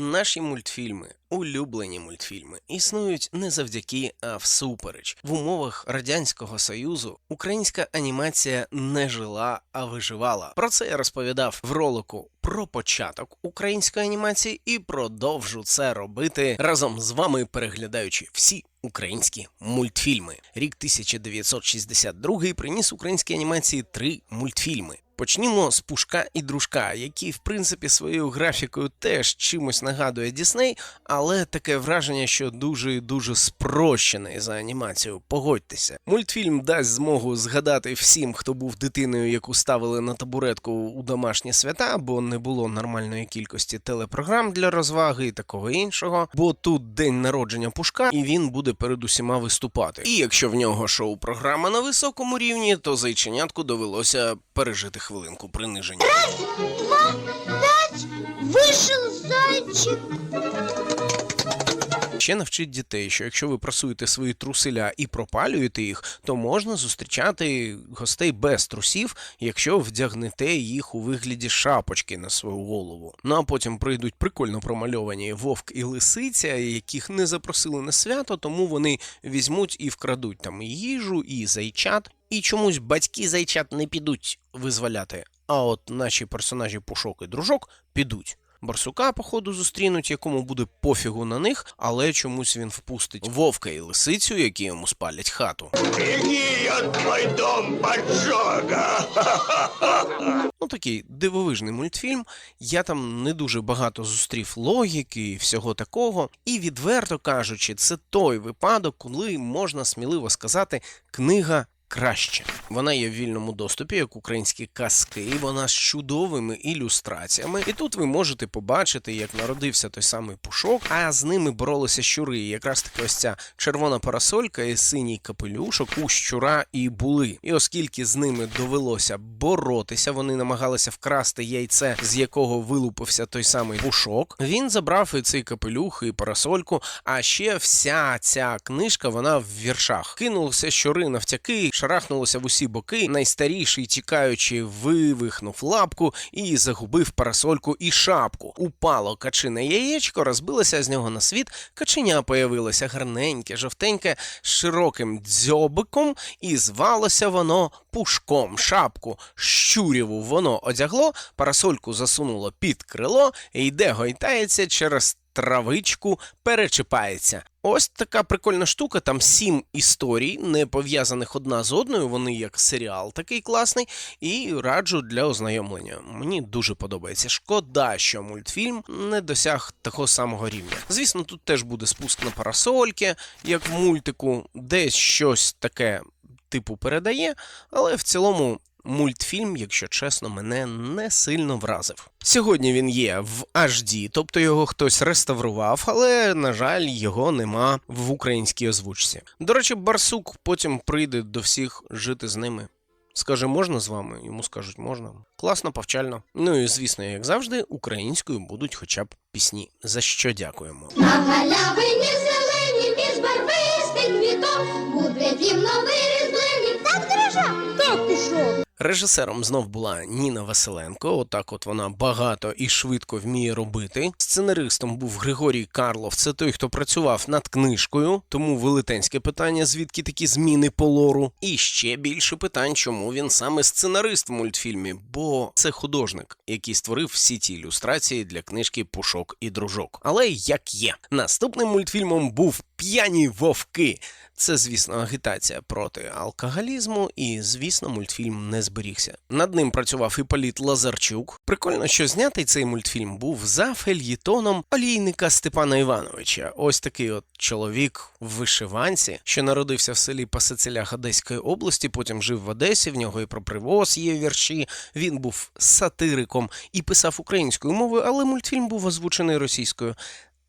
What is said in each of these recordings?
Наші мультфільми, улюблені мультфільми, існують не завдяки, а всупереч. В умовах радянського союзу українська анімація не жила, а виживала. Про це я розповідав в ролику про початок української анімації і продовжу це робити разом з вами, переглядаючи всі. Українські мультфільми. Рік 1962 приніс українській анімації три мультфільми. Почнімо з Пушка і Дружка, який, в принципі, своєю графікою теж чимось нагадує Дісней, але таке враження, що дуже і дуже спрощений за анімацією. Погодьтеся. Мультфільм дасть змогу згадати всім, хто був дитиною, яку ставили на табуретку у домашні свята, бо не було нормальної кількості телепрограм для розваги і такого іншого. Бо тут день народження Пушка, і він буде перед усіма виступати. І якщо в нього шоу-програма на високому рівні, то зайченятку довелося пережити хвилинку приниження. Два, пять, вийшов зайчик. Ще навчить дітей, що якщо ви прасуєте свої труселя і пропалюєте їх, то можна зустрічати гостей без трусів, якщо вдягнете їх у вигляді шапочки на свою голову. Ну а потім прийдуть прикольно промальовані вовк і лисиця, яких не запросили на свято, тому вони візьмуть і вкрадуть там їжу, і зайчат. І чомусь батьки зайчат не підуть визволяти. А от наші персонажі Пушок і дружок підуть. Барсука, походу, зустрінуть, якому буде пофігу на них, але чомусь він впустить вовка і лисицю, які йому спалять хату. Мой дом! Ну такий дивовижний мультфільм. Я там не дуже багато зустрів логіки і всього такого. І відверто кажучи, це той випадок, коли можна сміливо сказати, книга. Краще вона є в вільному доступі, як українські казки. Вона з чудовими ілюстраціями. І тут ви можете побачити, як народився той самий пушок, а з ними боролися щури. І якраз таки ось ця червона парасолька і синій капелюшок у щура і були. І оскільки з ними довелося боротися, вони намагалися вкрасти яйце, з якого вилупився той самий пушок. Він забрав і цей капелюх, і парасольку. А ще вся ця книжка вона в віршах. Кинулися щури навтяки, шарахнулося в усі боки. Найстаріший, тікаючи, вивихнув лапку і загубив парасольку і шапку. Упало качине яєчко, розбилося з нього на світ. Каченя появилося гарненьке, жовтеньке, з широким дзьобиком, і звалося воно пушком. Шапку щуріву воно одягло, парасольку засунуло під крило і йде гойтається через. Травичку перечіпається. Ось така прикольна штука. Там сім історій, не пов'язаних одна з одною. Вони як серіал такий класний, і раджу для ознайомлення. Мені дуже подобається. Шкода, що мультфільм не досяг такого самого рівня. Звісно, тут теж буде спуск на парасольки, як в мультику, десь щось таке типу передає, але в цілому мультфільм, якщо чесно, мене не сильно вразив. Сьогодні він є в HD, тобто його хтось реставрував, але, на жаль, його нема в українській озвучці. До речі, Барсук потім прийде до всіх жити з ними. Скаже, можна з вами? Йому скажуть, можна. Класно, повчально. Ну і звісно, як завжди, українською будуть хоча б пісні. За що дякуємо. На галявині зелені між барвистих квіток буде дім новий різдвяний. Так, дорожа? Так, пішов. Режисером знов була Ніна Василенко. Отак, от вона багато і швидко вміє робити. Сценаристом був Григорій Карлов. Це той, хто працював над книжкою. Тому велетенське питання, звідки такі зміни по лору. І ще більше питань, чому він саме сценарист в мультфільмі, бо це художник, який створив всі ті ілюстрації для книжки Пушок і дружок. Але як є, наступним мультфільмом був П'яні вовки. Це, звісно, агітація проти алкоголізму, і, звісно, мультфільм не зберігся. Над ним працював і Політ Лазарчук. Прикольно, що знятий цей мультфільм був за фельєтоном олійника Степана Івановича. Ось такий от чоловік в вишиванці, що народився в селі Пасицелях Одеської області, потім жив в Одесі. В нього і про привоз є вірші. Він був сатириком і писав українською мовою, але мультфільм був озвучений російською.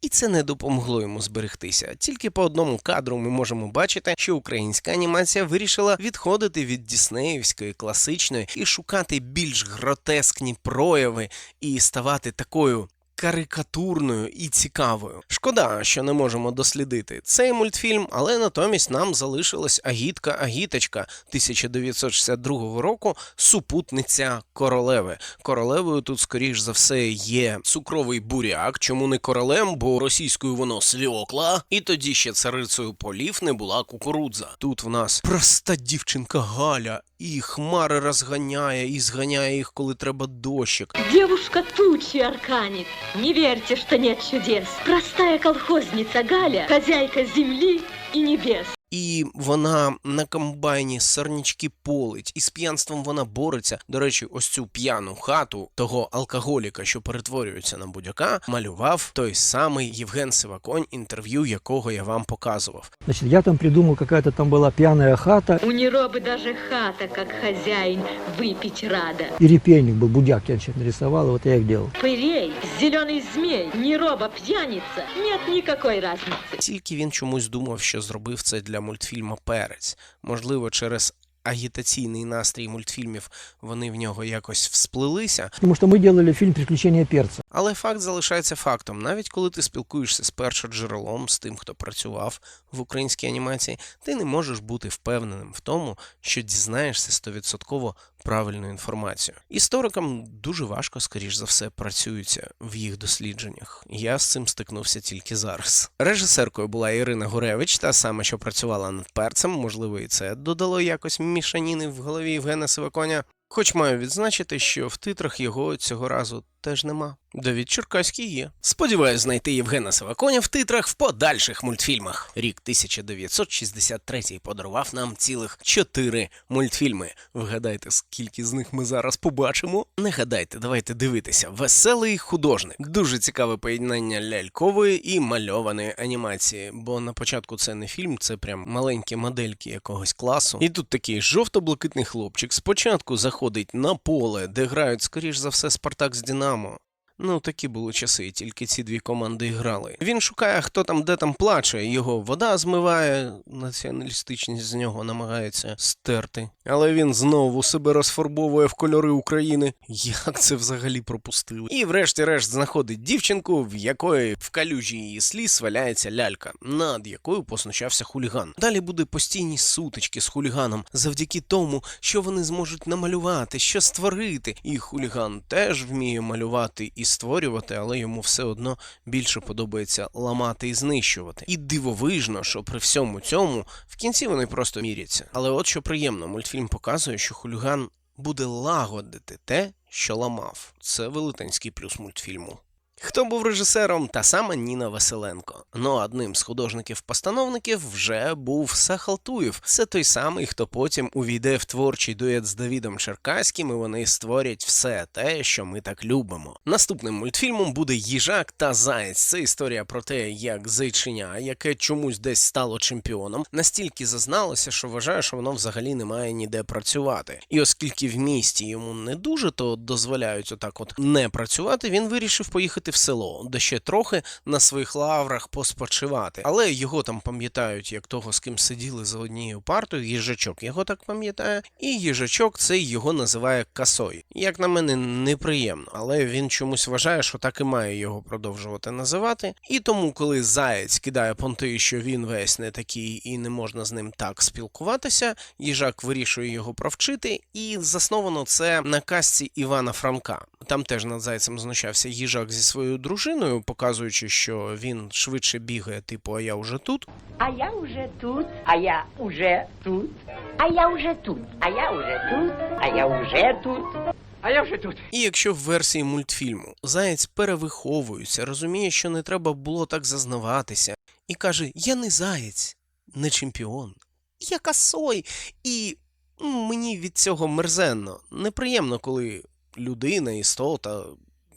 І це не допомогло йому зберегтися. Тільки по одному кадру ми можемо бачити, що українська анімація вирішила відходити від діснеївської класичної і шукати більш гротескні прояви і ставати такою карикатурною і цікавою. Шкода, що не можемо дослідити цей мультфільм, але натомість нам залишилась Агітка Агіточка 1962 року, супутниця королеви. Королевою тут, скоріш за все, є цукровий буряк. Чому не королем? Бо російською воно свіокла, і тоді ще царицею полів не була кукурудза. Тут в нас проста дівчинка Галя, і хмари розганяє, і зганяє їх, коли треба дощик. Девушка тучі арканит. Не верьте, что нет чудес. Простая колхозница Галя, хозяйка земли и небес І вона на комбайні сорнячки полить, і з п'янством вона бореться. До речі, ось цю п'яну хату того алкоголіка, що перетворюється на будяка, малював той самий Євген Сиваконь, інтерв'ю якого я вам показував. Значит, я там придумал, какая-то там была пьяная хата, У Неробы даже хата, как хозяин, выпить рада. и репейник был, будяк я значит, нарисовал, и вот я их делал. Пырей, зеленый змей, Нероба пьяница. Нет никакой разницы. Тільки він чомусь думав, що зробив це для мультфільма Перець. Можливо, через агітаційний настрій мультфільмів вони в нього якось всплилися, Тому що ми робили фільм «Приключення перца». Але факт залишається фактом. Навіть коли ти спілкуєшся з першоджерелом, з тим, хто працював в українській анімації, ти не можеш бути впевненим в тому, що дізнаєшся стовідсотково правильну інформацію. Історикам дуже важко, скоріш за все, працюються в їх дослідженнях. Я з цим стикнувся тільки зараз. Режисеркою була Ірина Гуревич, та сама, що працювала над перцем. Можливо, і це додало якось мішаніни в голові Євгена Сиваконя. Хоч маю відзначити, що в титрах його цього разу теж нема. Давід Черкаський є. Сподіваюсь знайти Євгена Сиваконя в титрах в подальших мультфільмах. Рік 1963 подарував нам цілих чотири мультфільми. Вгадайте, скільки з них ми зараз побачимо? Не гадайте, давайте дивитися. Веселий художник. Дуже цікаве поєднання лялькової і мальованої анімації. Бо на початку це не фільм, це прям маленькі модельки якогось класу. І тут такий жовто-блакитний хлопчик спочатку заходить на поле, де грають, скоріш за все, Спартак з Динамо. Ну, такі були часи, тільки ці дві команди грали. Він шукає, хто там де там плаче, його вода змиває, націоналістичність з нього намагається стерти. Але він знову себе розфарбовує в кольори України. Як це взагалі пропустили? І врешті-решт знаходить дівчинку, в якої в калюжі її сліз валяється лялька, над якою поснущався хуліган. Далі буде постійні сутички з хуліганом завдяки тому, що вони зможуть намалювати, що створити. І хуліган теж вміє малювати і створювати, але йому все одно більше подобається ламати і знищувати. І дивовижно, що при всьому цьому в кінці вони просто міряться. Але от що приємно, мультфільм показує, що хуліган буде лагодити те, що ламав. Це велетенський плюс мультфільму. Хто був режисером, та сама Ніна Василенко. Ну одним з художників-постановників вже був Сахалтуєв. Це той самий, хто потім увійде в творчий дует з Давідом Черкаським, і вони створять все те, що ми так любимо. Наступним мультфільмом буде Їжак та Заєць. Це історія про те, як зайчиня, яке чомусь десь стало чемпіоном, настільки зазналося, що вважає, що воно взагалі не має ніде працювати. І оскільки в місті йому не дуже то дозволяють отак, от не працювати, він вирішив поїхати в село, де ще трохи на своїх лаврах поспочивати. Але його там пам'ятають як того, з ким сиділи за однією партою. Їжачок його так пам'ятає, і їжачок цей його називає касой. Як на мене, неприємно, але він чомусь вважає, що так і має його продовжувати називати. І тому, коли заєць кидає понти, що він весь не такий і не можна з ним так спілкуватися, їжак вирішує його провчити, і засновано це на казці Івана Франка. Там теж над зайцем знущався їжак зі своєю дружиною, показуючи, що він швидше бігає, типу, а я вже тут. А я уже тут, а я уже тут, а я уже тут, а я уже тут, а я уже тут. А я вже тут. І якщо в версії мультфільму заєць перевиховується, розуміє, що не треба було так зазнаватися, і каже: Я не заєць, не чемпіон, я касой. І мені від цього мерзенно. Неприємно, коли людина, істота,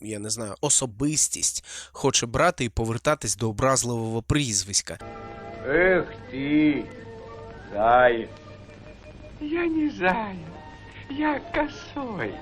я не знаю, особистість хоче брати і повертатись до образливого прізвиська. Эх ты, заяц. Я не заяц, я косой.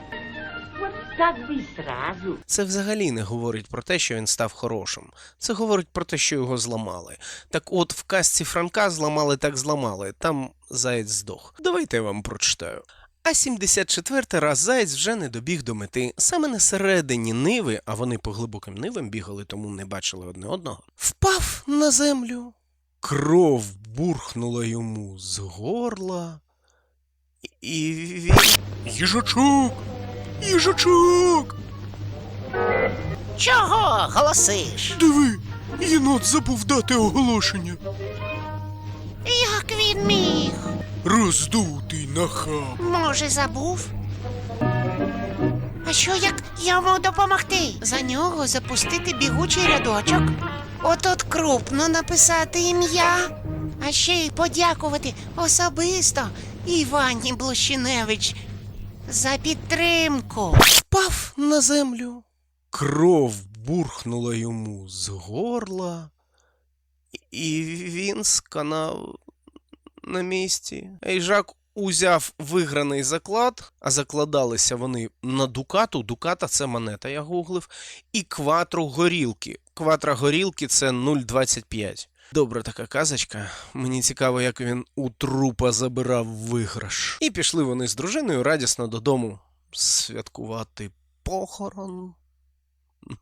Вот так бы и сразу. Це взагалі не говорить про те, що він став хорошим. Це говорить про те, що його зламали. Так от в казці Франка зламали так зламали, там заєць здох. Давайте я вам прочитаю. А 74 раз заєць вже не добіг до мети. Саме на середині ниви, а вони по глибоким нивам бігали, тому не бачили одне одного. Впав на землю. Кров бурхнула йому з горла. І він. Їжачок! Їжачок! Чого голосиш? Диви, єнот забув дати оголошення. Як він міг? Роздутий нахаб. Може, забув? А що як йому допомогти? За нього запустити бігучий рядочок? Отут крупно написати ім'я, а ще й подякувати особисто Івані Блощиневич за підтримку. Впав на землю. Кров бурхнула йому з горла, і він сканав на місці. Ейжак узяв виграний заклад, а закладалися вони на дукату. Дуката це монета, я гуглив, і кватру горілки. Кватра горілки це 0,25. Добра така казочка. Мені цікаво, як він у трупа забирав виграш. І пішли вони з дружиною радісно додому святкувати похорон.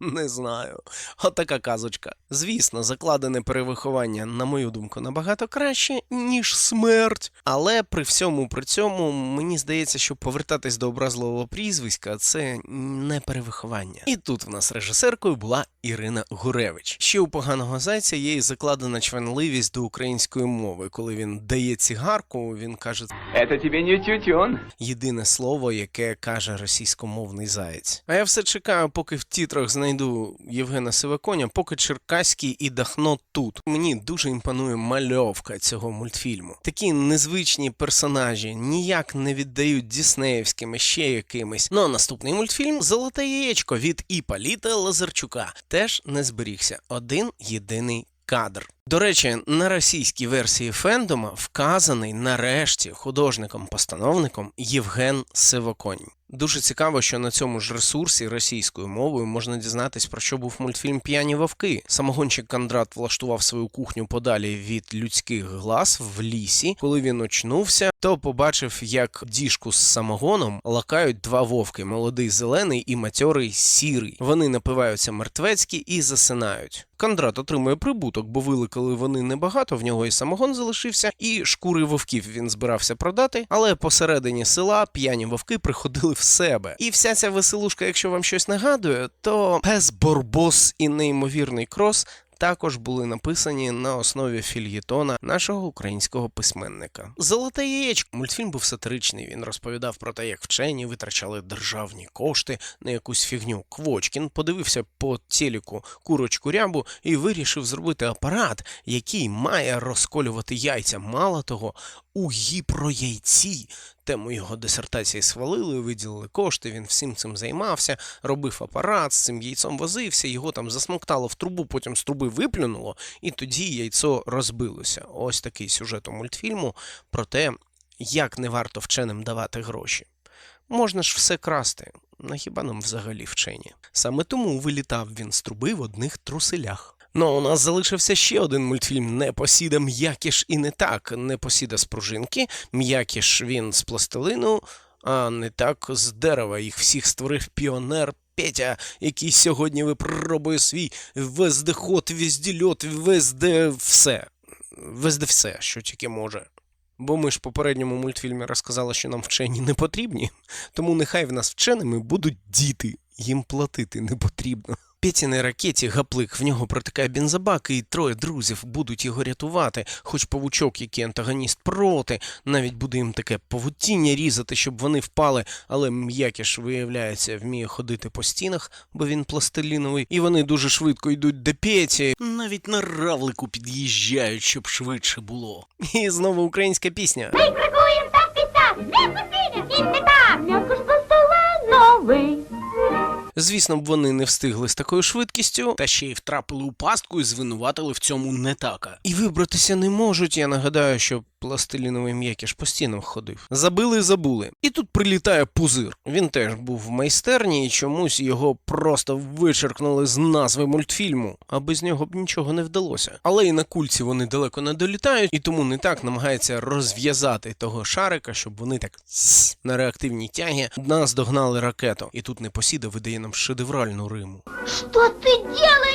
Не знаю. Отака казочка. Звісно, закладене перевиховання, на мою думку, набагато краще, ніж смерть. Але при всьому при цьому мені здається, що повертатись до образливого прізвиська це не перевиховання. І тут в нас режисеркою була Ірина Гуревич. Ще у поганого зайця є і закладена чванливість до української мови. Коли він дає цигарку, він каже Это тебе не тютюн. єдине слово, яке каже російськомовний заєць. А я все чекаю, поки в тітрах знайду Євгена Сиваконя, поки Черкаський і Дахно тут. Мені дуже імпонує мальовка цього мультфільму. Такі незвичні персонажі ніяк не віддають діснеївськими ще якимись. Ну а наступний мультфільм Золоте яєчко від Іполіта Лазарчука теж не зберігся. Один єдиний кадр. До речі, на російській версії фендома вказаний нарешті художником-постановником Євген Сивоконь. Дуже цікаво, що на цьому ж ресурсі російською мовою можна дізнатись, про що був мультфільм П'яні вовки. Самогонщик Кондрат влаштував свою кухню подалі від людських глаз в лісі. Коли він очнувся, то побачив, як діжку з самогоном лакають два вовки: молодий зелений і матьорий сірий. Вони напиваються мертвецькі і засинають. Кондрат отримує прибуток, бо виликали вони небагато, в нього і самогон залишився, і шкури вовків він збирався продати. Але посередині села п'яні вовки приходили в себе. І вся ця веселушка, якщо вам щось нагадує, то пес Борбос і неймовірний крос. Також були написані на основі фільєтона нашого українського письменника. Золоте яєчко. Мультфільм був сатиричний. Він розповідав про те, як вчені витрачали державні кошти на якусь фігню. Квочкін подивився по телеку курочку рябу і вирішив зробити апарат, який має розколювати яйця. Мало того, у гіпрояйці. Тему його дисертації свалили, виділили кошти. Він всім цим займався, робив апарат, з цим яйцом возився, його там засмоктало в трубу, потім з труби виплюнуло, і тоді яйцо розбилося. Ось такий сюжет у мультфільму про те, як не варто вченим давати гроші. Можна ж все красти, на хіба нам взагалі вчені. Саме тому вилітав він з труби в одних труселях. Ну, у нас залишився ще один мультфільм Непосіда м'якіш і не так. Непосіда з пружинки, м'якіш він з пластилину, а не так з дерева. Їх всіх створив піонер Петя, який сьогодні випробує свій вездеход, вездільот, везде все. Везде все, що тільки може. Бо ми ж в попередньому мультфільмі розказали, що нам вчені не потрібні, тому нехай в нас вченими будуть діти, їм платити не потрібно. Петіній ракеті гаплик в нього протикає бензобак, і троє друзів будуть його рятувати, хоч павучок, який антагоніст проти, навіть буде їм таке павутіння різати, щоб вони впали, але м'якіш, виявляється, вміє ходити по стінах, бо він пластиліновий, і вони дуже швидко йдуть до Петі, навіть на равлику під'їжджають, щоб швидше було. І знову українська пісня. Ми крокуємо так під так, не посидя, він не так. На столе новий. Звісно б, вони не встигли з такою швидкістю, та ще й втрапили у пастку і звинуватили в цьому не така. І вибратися не можуть. Я нагадаю, що пластиліновий м'якіш по стінам ходив. Забили, забули. І тут прилітає пузир. Він теж був в майстерні, і чомусь його просто вичеркнули з назви мультфільму, а без нього б нічого не вдалося. Але і на кульці вони далеко не долітають, і тому не так намагається розв'язати того шарика, щоб вони так на реактивній тягі нас догнали ракету. І тут непосіда видає нам шедевральну риму. Что ты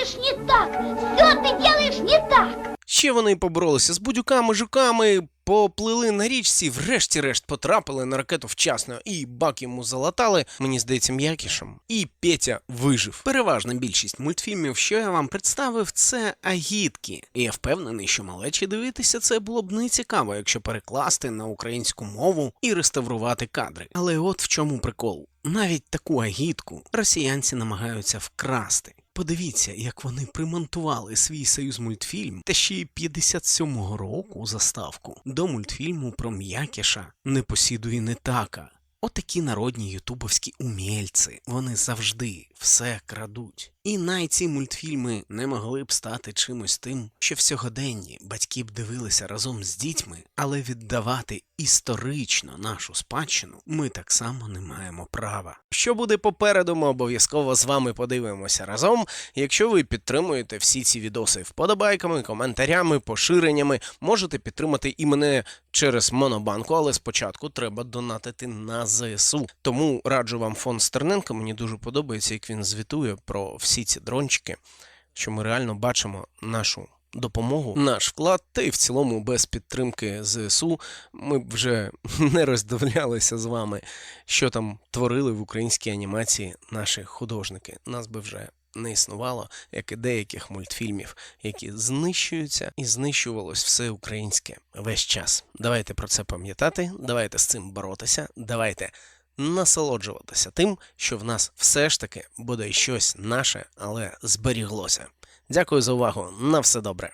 делаешь не так? Все ты делаешь не так. Ще вони поборолися з будюками, жуками, поплили на річці, врешті-решт потрапили на ракету вчасно, і бак йому залатали, мені здається, м'якішем. І Петя вижив. Переважна більшість мультфільмів, що я вам представив, це агітки. І я впевнений, що малечі дивитися це було б не цікаво, якщо перекласти на українську мову і реставрувати кадри. Але от в чому прикол. Навіть таку агітку росіянці намагаються вкрасти. Подивіться, як вони примонтували свій союз мультфільм та ще й 57-го року заставку до мультфільму про м'якіша не посідує не така. Отакі народні ютубовські умільці. Вони завжди все крадуть. І най ці мультфільми не могли б стати чимось тим, що в сьогоденні батьки б дивилися разом з дітьми, але віддавати історично нашу спадщину ми так само не маємо права. Що буде попереду, ми обов'язково з вами подивимося разом. Якщо ви підтримуєте всі ці відоси вподобайками, коментарями, поширеннями, можете підтримати і мене через Монобанку, але спочатку треба донатити на ЗСУ. Тому раджу вам фонд Стерненка. Мені дуже подобається, як він звітує про всі ці дрончики, що ми реально бачимо нашу. Допомогу, наш вклад, та й в цілому без підтримки ЗСУ ми б вже не роздивлялися з вами, що там творили в українській анімації наші художники. Нас би вже не існувало, як і деяких мультфільмів, які знищуються і знищувалось все українське весь час. Давайте про це пам'ятати, давайте з цим боротися, давайте насолоджуватися тим, що в нас все ж таки буде щось наше, але зберіглося. Дякую за увагу. На все добре.